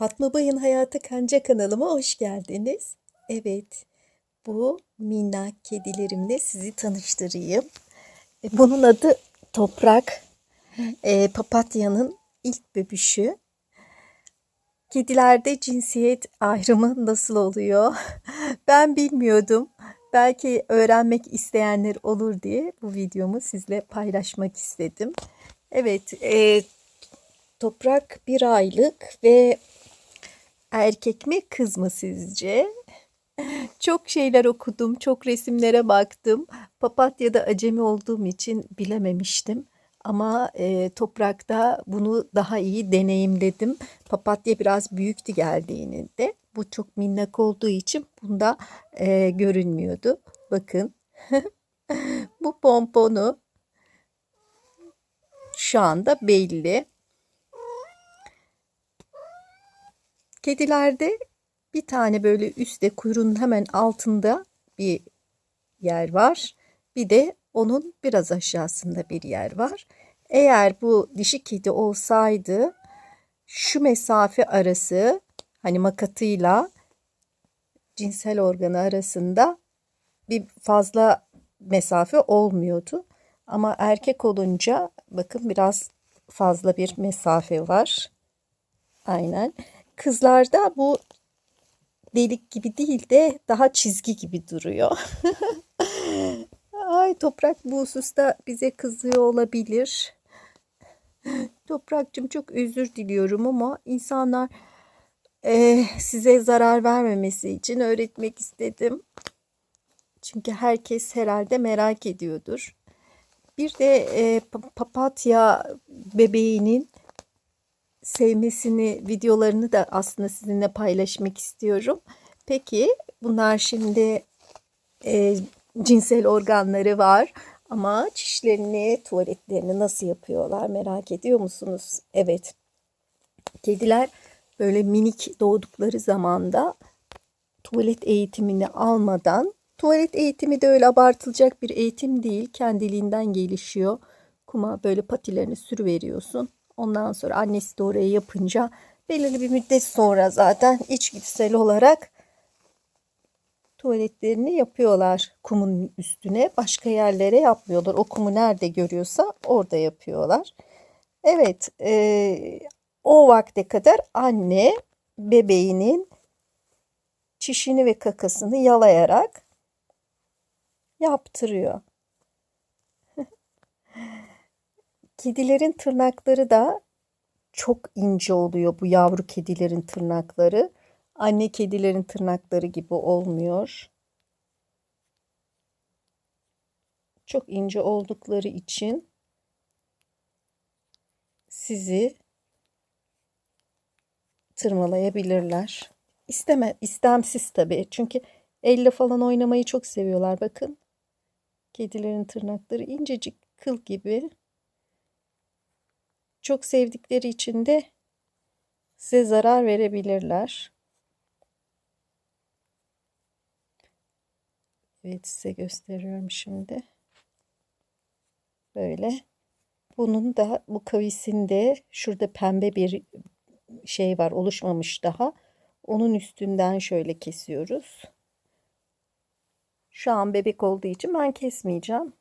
Fatma Bay'ın Hayata Kanca kanalıma hoş geldiniz. Evet, bu minnak kedilerimle sizi tanıştırayım. E, Bunun adı Toprak. E, papatya'nın ilk bebüşü. Kedilerde cinsiyet ayrımı nasıl oluyor? Ben bilmiyordum. Belki öğrenmek isteyenler olur diye bu videomu sizle paylaşmak istedim. Evet, e, Toprak bir aylık ve erkek mi kız mı sizce? Çok şeyler okudum, çok resimlere baktım. Papatya'da acemi olduğum için bilememiştim. Ama e, toprakta bunu daha iyi deneyimledim. Papatya biraz büyüktü geldiğinde. Bu çok minnak olduğu için bunda e, görünmüyordu. Bakın. Bu pomponu şu anda belli. Kedilerde bir tane böyle üstte kuyruğunun hemen altında bir yer var. Bir de onun biraz aşağısında bir yer var. Eğer bu dişi kedi olsaydı şu mesafe arası hani makatıyla cinsel organı arasında bir fazla mesafe olmuyordu. Ama erkek olunca bakın biraz fazla bir mesafe var. Aynen. Kızlarda bu delik gibi değil de daha çizgi gibi duruyor. Ay toprak bu hususta bize kızıyor olabilir. Toprakçım çok özür diliyorum ama insanlar e, size zarar vermemesi için öğretmek istedim. Çünkü herkes herhalde merak ediyordur. Bir de e, papatya bebeğinin sevmesini, videolarını da aslında sizinle paylaşmak istiyorum. Peki bunlar şimdi e, cinsel organları var ama çişlerini, tuvaletlerini nasıl yapıyorlar merak ediyor musunuz? Evet. Kediler böyle minik doğdukları zamanda tuvalet eğitimini almadan tuvalet eğitimi de öyle abartılacak bir eğitim değil. Kendiliğinden gelişiyor. Kuma böyle patilerini sürüveriyorsun. Ondan sonra annesi de oraya yapınca belirli bir müddet sonra zaten içgüdüsel olarak tuvaletlerini yapıyorlar kumun üstüne. Başka yerlere yapmıyorlar. O kumu nerede görüyorsa orada yapıyorlar. Evet e, o vakte kadar anne bebeğinin çişini ve kakasını yalayarak yaptırıyor. Kedilerin tırnakları da çok ince oluyor bu yavru kedilerin tırnakları. Anne kedilerin tırnakları gibi olmuyor. Çok ince oldukları için sizi tırmalayabilirler. İsteme, istemsiz tabii. Çünkü elle falan oynamayı çok seviyorlar. Bakın. Kedilerin tırnakları incecik kıl gibi. Çok sevdikleri için de size zarar verebilirler. Evet size gösteriyorum şimdi. Böyle. Bunun da bu kavisinde şurada pembe bir şey var oluşmamış daha. Onun üstünden şöyle kesiyoruz. Şu an bebek olduğu için ben kesmeyeceğim.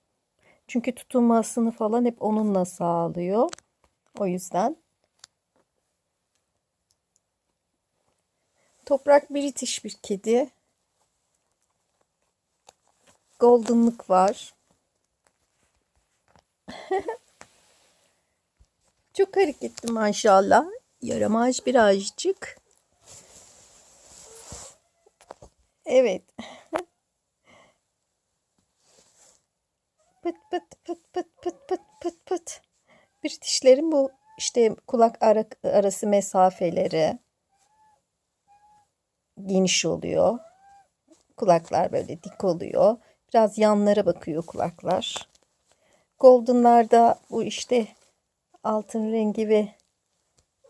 Çünkü tutunmasını falan hep onunla sağlıyor. O yüzden Toprak British bir kedi. Golden'lık var. Çok hareketli maşallah. Yaramaz birazcık. Evet. pıt pıt pıt pıt pıt pıt pıt pıt. Britishlerin bu işte kulak ara, arası mesafeleri geniş oluyor. Kulaklar böyle dik oluyor. Biraz yanlara bakıyor kulaklar. Golden'larda bu işte altın rengi ve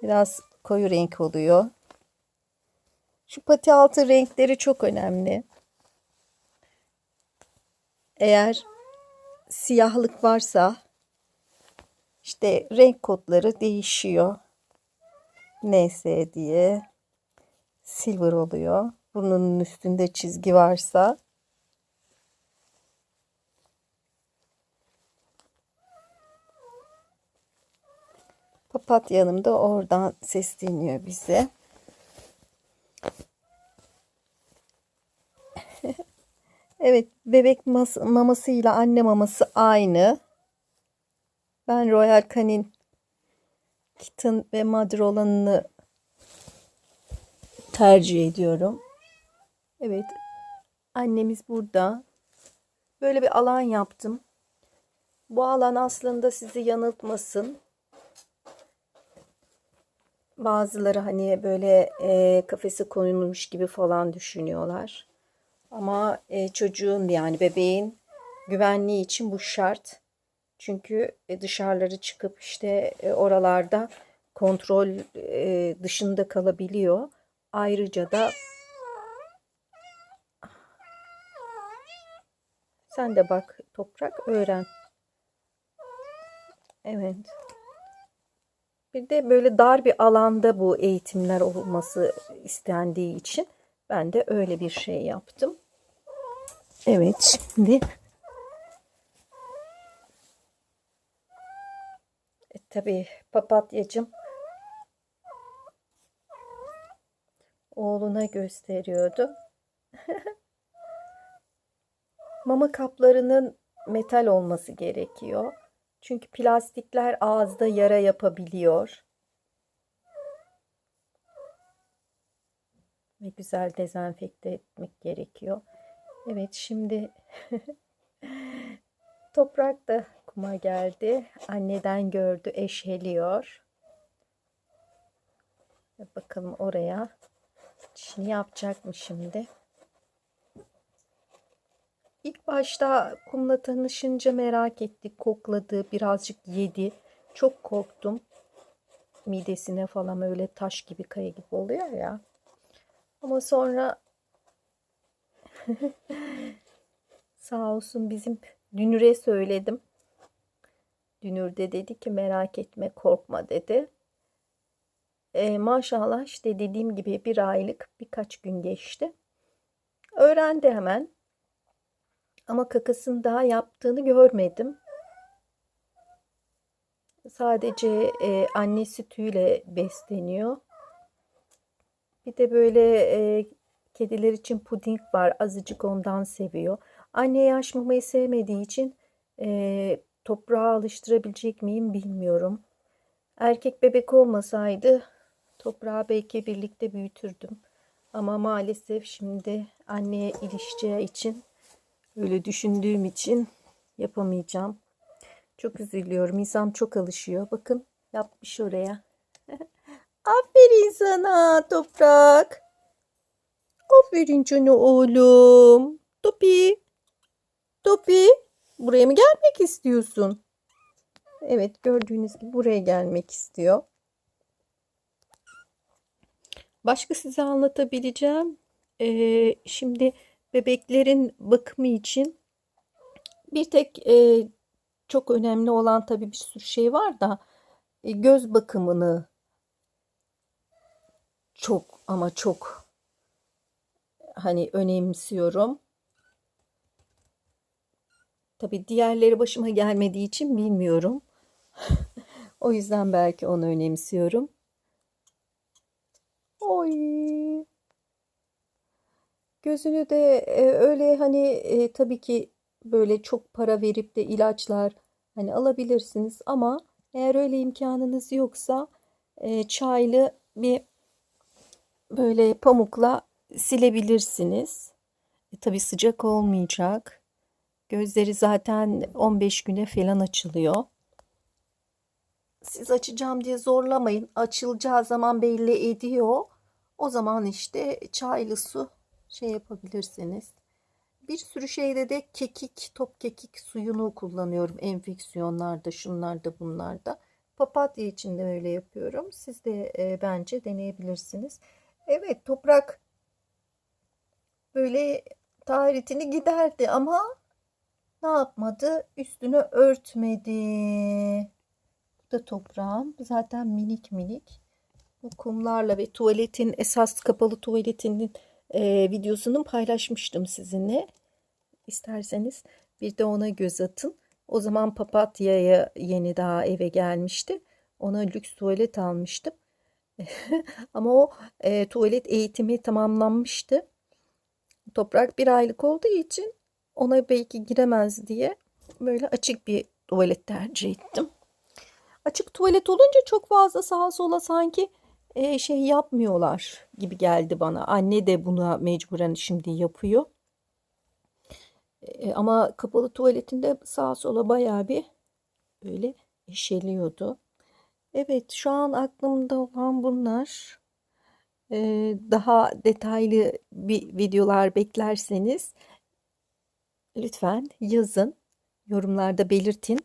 biraz koyu renk oluyor. Şu pati altı renkleri çok önemli. Eğer siyahlık varsa işte renk kodları değişiyor. NS diye. silver oluyor. Burnunun üstünde çizgi varsa Papatya Hanım da oradan sesleniyor bize. Evet, bebek mas- mamasıyla anne maması aynı. Ben Royal Canin Kitten ve Mother olanını tercih ediyorum. Evet, annemiz burada. Böyle bir alan yaptım. Bu alan aslında sizi yanıltmasın. Bazıları hani böyle e, kafese konulmuş gibi falan düşünüyorlar. Ama e, çocuğun yani bebeğin güvenliği için bu şart. Çünkü e, dışarıları çıkıp işte e, oralarda kontrol e, dışında kalabiliyor. Ayrıca da sen de bak toprak öğren. Evet. Bir de böyle dar bir alanda bu eğitimler olması istendiği için ben de öyle bir şey yaptım. Evet şimdi tabii papatyacım oğluna gösteriyordu. Mama kaplarının metal olması gerekiyor. Çünkü plastikler ağızda yara yapabiliyor. Ve güzel dezenfekte etmek gerekiyor. Evet şimdi toprak da kuma geldi. Anneden gördü eşheliyor. Ve bakalım oraya çişini yapacak mı şimdi? İlk başta kumla tanışınca merak etti, kokladı, birazcık yedi. Çok korktum. Midesine falan öyle taş gibi kaya gibi oluyor ya. Ama sonra sağ olsun bizim Dünür'e söyledim. Dünür de dedi ki merak etme korkma dedi. E, maşallah işte dediğim gibi bir aylık birkaç gün geçti. Öğrendi hemen. Ama kakasını daha yaptığını görmedim. Sadece e, anne sütüyle besleniyor. Bir de böyle e, kediler için puding var. Azıcık ondan seviyor. Anne yaş mamayı sevmediği için e, toprağa alıştırabilecek miyim bilmiyorum. Erkek bebek olmasaydı toprağı belki birlikte büyütürdüm. Ama maalesef şimdi anneye ilişeceği için öyle düşündüğüm için yapamayacağım. Çok üzülüyorum. İnsan çok alışıyor. Bakın yapmış oraya. Aferin sana toprak. Aferin canım oğlum. Topi. Topi. Buraya mı gelmek istiyorsun? Evet gördüğünüz gibi buraya gelmek istiyor. Başka size anlatabileceğim. Ee, şimdi bebeklerin bakımı için bir tek e, çok önemli olan tabii bir sürü şey var da e, göz bakımını çok ama çok hani önemsiyorum. Tabii diğerleri başıma gelmediği için bilmiyorum. o yüzden belki onu önemsiyorum. Oy. Gözünü de e, öyle hani e, tabii ki böyle çok para verip de ilaçlar hani alabilirsiniz ama eğer öyle imkanınız yoksa e, çaylı bir böyle pamukla silebilirsiniz. E, tabii sıcak olmayacak. Gözleri zaten 15 güne falan açılıyor. Siz açacağım diye zorlamayın. Açılacağı zaman belli ediyor. O zaman işte çaylı su şey yapabilirsiniz. Bir sürü şeyde de kekik, top kekik suyunu kullanıyorum. Enfeksiyonlarda, şunlarda, bunlarda. Papatya için de öyle yapıyorum. Siz de e, bence deneyebilirsiniz. Evet toprak böyle taharetini giderdi ama ne yapmadı? Üstünü örtmedi. Bu da toprağım. Zaten minik minik. bu kumlarla ve tuvaletin esas kapalı tuvaletinin e, videosunu paylaşmıştım sizinle. İsterseniz bir de ona göz atın. O zaman papatyaya yeni daha eve gelmişti. Ona lüks tuvalet almıştım. Ama o e, tuvalet eğitimi tamamlanmıştı. Toprak bir aylık olduğu için ona belki giremez diye böyle açık bir tuvalet tercih ettim. Açık tuvalet olunca çok fazla sağa sola sanki e, şey yapmıyorlar gibi geldi bana. Anne de buna mecburen şimdi yapıyor. E, ama kapalı tuvaletinde sağa sola bayağı bir böyle eşeliyordu. Evet şu an aklımda olan bunlar. E, daha detaylı bir videolar beklerseniz lütfen yazın. Yorumlarda belirtin.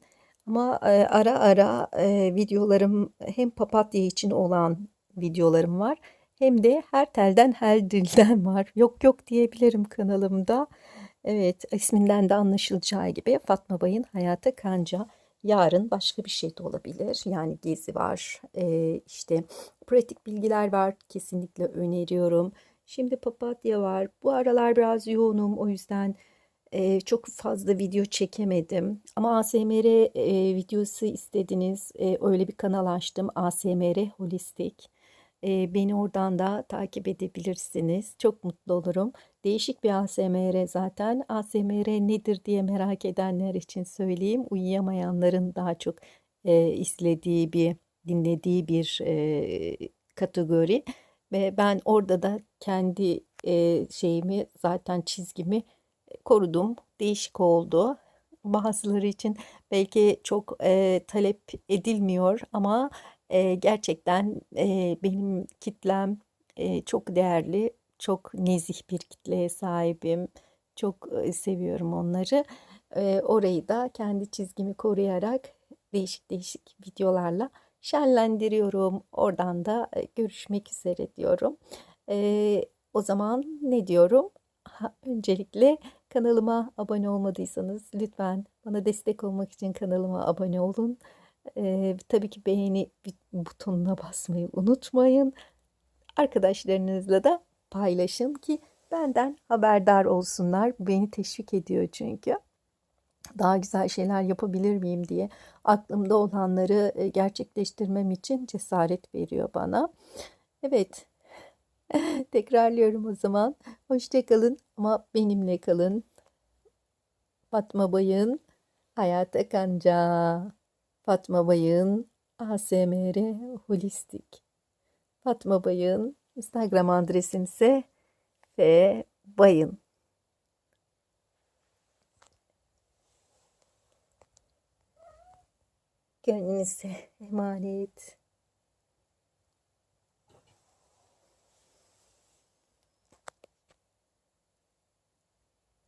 Ama e, ara ara e, videolarım hem papatya için olan videolarım var. Hem de her telden her dilden var. Yok yok diyebilirim kanalımda. Evet isminden de anlaşılacağı gibi Fatma Bay'ın Hayata Kanca. Yarın başka bir şey de olabilir. Yani gezi var. E, işte pratik bilgiler var. Kesinlikle öneriyorum. Şimdi papatya var. Bu aralar biraz yoğunum. O yüzden e, çok fazla video çekemedim. Ama ASMR e, videosu istediniz. E, öyle bir kanal açtım. ASMR Holistik. E, beni oradan da takip edebilirsiniz. Çok mutlu olurum. Değişik bir ASMR zaten. ASMR nedir diye merak edenler için söyleyeyim. Uyuyamayanların daha çok e, izlediği bir, dinlediği bir e, kategori. Ve ben orada da kendi e, şeyimi zaten çizgimi korudum. Değişik oldu. Bazıları için belki çok e, talep edilmiyor ama e, gerçekten e, benim kitlem e, çok değerli, çok nezih bir kitleye sahibim. Çok e, seviyorum onları. E, orayı da kendi çizgimi koruyarak değişik değişik videolarla şenlendiriyorum. Oradan da e, görüşmek üzere diyorum. E, o zaman ne diyorum? Ha, öncelikle kanalıma abone olmadıysanız lütfen bana destek olmak için kanalıma abone olun. Ee, tabii ki beğeni butonuna basmayı unutmayın. Arkadaşlarınızla da paylaşın ki benden haberdar olsunlar. Beni teşvik ediyor çünkü. Daha güzel şeyler yapabilir miyim diye aklımda olanları gerçekleştirmem için cesaret veriyor bana. Evet, Tekrarlıyorum o zaman. Hoşçakalın ama benimle kalın. Fatma Bay'ın Hayata Kanca. Fatma Bay'ın ASMR Holistik. Fatma Bay'ın Instagram adresim ise F Bayın. Kendinize emanet.